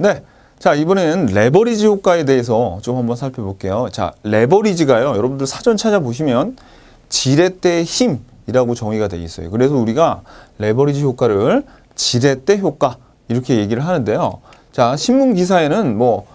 네. 자, 이번에는 레버리지 효과에 대해서 좀 한번 살펴볼게요. 자, 레버리지가요. 여러분들 사전 찾아보시면 지렛대의 힘이라고 정의가 되어 있어요. 그래서 우리가 레버리지 효과를 지렛대 효과 이렇게 얘기를 하는데요. 자, 신문 기사에는 뭐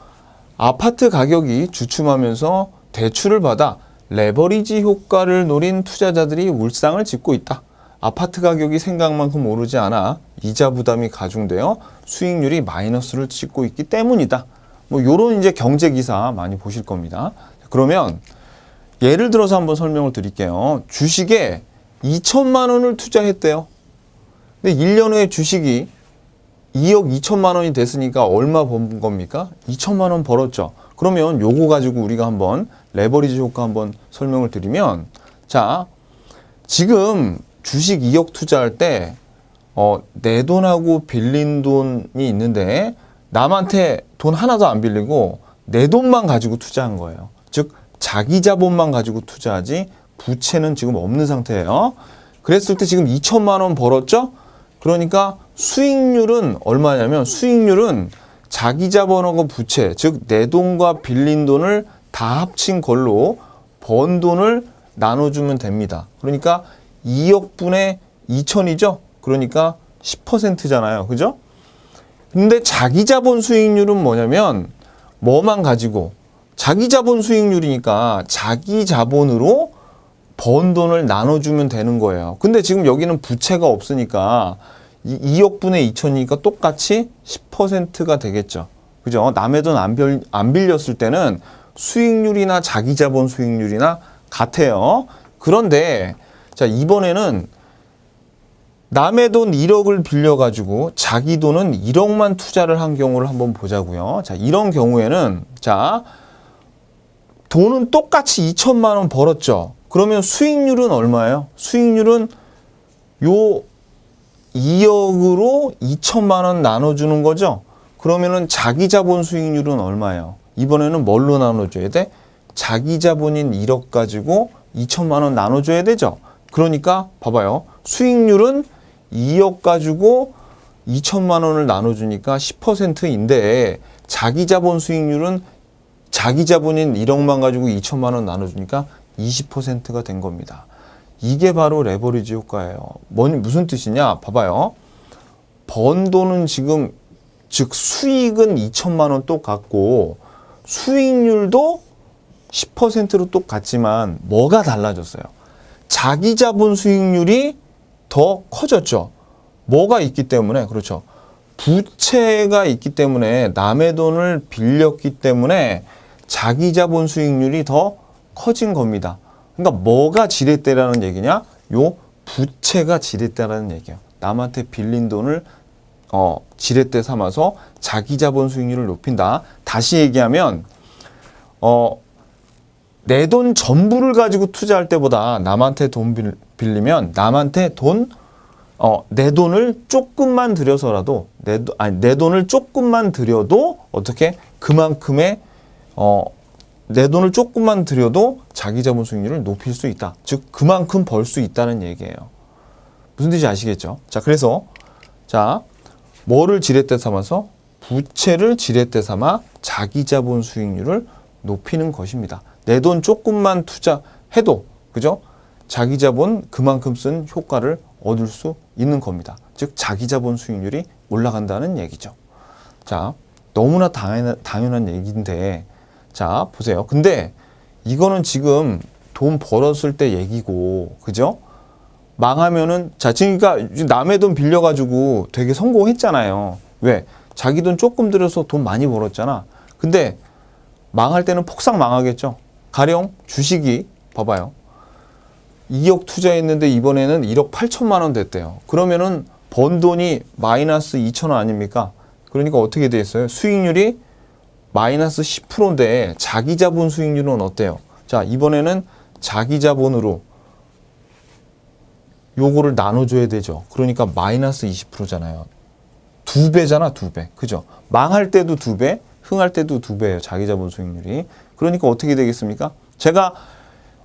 아파트 가격이 주춤하면서 대출을 받아 레버리지 효과를 노린 투자자들이 울상을 짓고 있다. 아파트 가격이 생각만큼 오르지 않아 이자 부담이 가중되어 수익률이 마이너스를 찍고 있기 때문이다. 뭐 요런 이제 경제 기사 많이 보실 겁니다. 그러면 예를 들어서 한번 설명을 드릴게요. 주식에 2천만 원을 투자했대요. 근데 1년 후에 주식이 2억 2천만 원이 됐으니까 얼마 번 겁니까? 2천만 원 벌었죠. 그러면 요거 가지고 우리가 한번 레버리지 효과 한번 설명을 드리면 자, 지금 주식 2억 투자할 때 어, 내 돈하고 빌린 돈이 있는데 남한테 돈 하나도 안 빌리고 내 돈만 가지고 투자한 거예요. 즉 자기 자본만 가지고 투자하지 부채는 지금 없는 상태예요. 그랬을 때 지금 2천만 원 벌었죠? 그러니까 수익률은 얼마냐면 수익률은 자기 자본하고 부채, 즉 내 돈과 빌린 돈을 다 합친 걸로 번 돈을 나눠주면 됩니다. 그러니까 2억 분의 2천이죠? 그러니까 10%잖아요. 그죠? 근데 자기 자본 수익률은 뭐냐면 뭐만 가지고 자기 자본 수익률이니까 자기 자본으로 번 돈을 나눠주면 되는 거예요. 근데 지금 여기는 부채가 없으니까 이 2억 분의 2천이니까 똑같이 10%가 되겠죠. 그죠? 남의 돈안안 빌렸을 때는 수익률이나 자기 자본 수익률이나 같아요. 그런데 자, 이번에는 남의 돈 1억을 빌려가지고 자기 돈은 1억만 투자를 한 경우를 한번 보자고요. 자, 이런 경우에는 자, 돈은 똑같이 2천만 원 벌었죠. 그러면 수익률은 얼마예요? 수익률은 요 2억으로 2천만 원 나눠주는 거죠. 그러면은 자기 자본 수익률은 얼마예요? 이번에는 뭘로 나눠줘야 돼? 자기 자본인 1억 가지고 2천만 원 나눠줘야 되죠. 그러니까 봐봐요. 수익률은 2억 가지고 2천만 원을 나눠주니까 10%인데 자기 자본 수익률은 자기 자본인 1억만 가지고 2천만 원 나눠주니까 20%가 된 겁니다. 이게 바로 레버리지 효과예요. 뭔 무슨 뜻이냐? 봐봐요. 번 돈은 지금 즉 수익은 2천만 원 똑같고 수익률도 10%로 똑같지만 뭐가 달라졌어요? 자기 자본 수익률이 더 커졌죠. 뭐가 있기 때문에 그렇죠. 부채가 있기 때문에 남의 돈을 빌렸기 때문에 자기 자본 수익률이 더 커진 겁니다. 그러니까 뭐가 지렛대라는 얘기냐? 요 부채가 지렛대라는 얘기예요. 남한테 빌린 돈을 어, 지렛대 삼아서 자기 자본 수익률을 높인다. 다시 얘기하면 어, 내 돈 전부를 가지고 투자할 때보다 남한테 돈 빌- 빌리면 남한테 돈 어, 내 돈을 조금만 들여서라도 내, 돈- 아니, 내 돈을 조금만 들여도 어떻게 그만큼의 어, 내 돈을 조금만 들여도 자기 자본 수익률을 높일 수 있다. 즉 그만큼 벌 수 있다는 얘기예요. 무슨 뜻인지 아시겠죠? 자, 그래서 자, 뭐를 지렛대 삼아서 부채를 지렛대 삼아 자기 자본 수익률을 높이는 것입니다. 내 돈 조금만 투자해도 그죠? 자기 자본 그만큼 쓴 효과를 얻을 수 있는 겁니다. 즉 자기 자본 수익률이 올라간다는 얘기죠. 자, 너무나 당연한, 당연한 얘기인데 자, 보세요. 근데 이거는 지금 돈 벌었을 때 얘기고, 그죠? 망하면은, 자, 지금 그러니까 남의 돈 빌려 가지고 되게 성공했잖아요. 왜? 자기 돈 조금 들여서 돈 많이 벌었잖아. 근데 망할 때는 폭삭 망하겠죠. 가령 주식이, 봐봐요. 2억 투자했는데 이번에는 1억 8천만 원 됐대요. 그러면은 번 돈이 마이너스 2천 원 아닙니까? 그러니까 어떻게 돼 있어요? 수익률이 마이너스 10%인데 자기 자본 수익률은 어때요? 자, 이번에는 자기 자본으로 요거를 나눠줘야 되죠. 그러니까 마이너스 20%잖아요. 두 배잖아, 두 배. 그죠? 망할 때도 두 배, 흥할 때도 두 배예요. 자기 자본 수익률이. 그러니까 어떻게 되겠습니까? 제가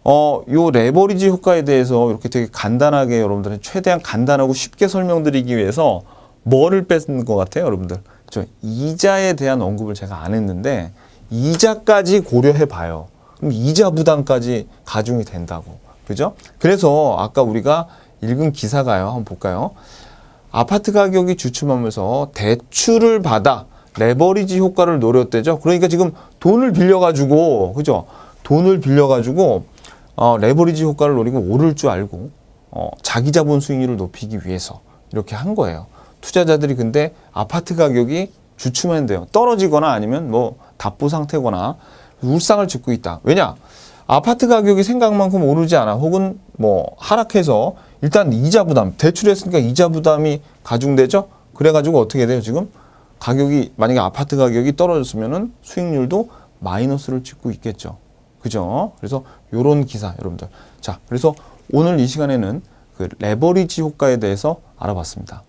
어, 요 레버리지 효과에 대해서 이렇게 되게 간단하게 여러분들은 최대한 간단하고 쉽게 설명드리기 위해서 뭐를 뺀 것 같아요, 여러분들? 저 이자에 대한 언급을 제가 안 했는데 이자까지 고려해 봐요. 그럼 이자 부담까지 가중이 된다고. 그죠? 그래서 아까 우리가 읽은 기사가요. 한번 볼까요? 아파트 가격이 주춤하면서 대출을 받아 레버리지 효과를 노렸대죠. 그러니까 지금 돈을 빌려가지고, 그죠? 돈을 빌려가지고, 어, 레버리지 효과를 노리고 오를 줄 알고, 어, 자기 자본 수익률을 높이기 위해서 이렇게 한 거예요. 투자자들이 근데 아파트 가격이 주춤한데요. 떨어지거나 아니면 뭐 답보 상태거나 울상을 짓고 있다. 왜냐? 아파트 가격이 생각만큼 오르지 않아. 혹은 뭐 하락해서 일단 이자 부담, 대출했으니까 이자 부담이 가중되죠? 그래가지고 어떻게 돼요, 지금? 가격이, 만약에 아파트 가격이 떨어졌으면은 수익률도 마이너스를 찍고 있겠죠. 그죠? 그래서 요런 기사, 여러분들. 자, 그래서 오늘 이 시간에는 그 레버리지 효과에 대해서 알아봤습니다.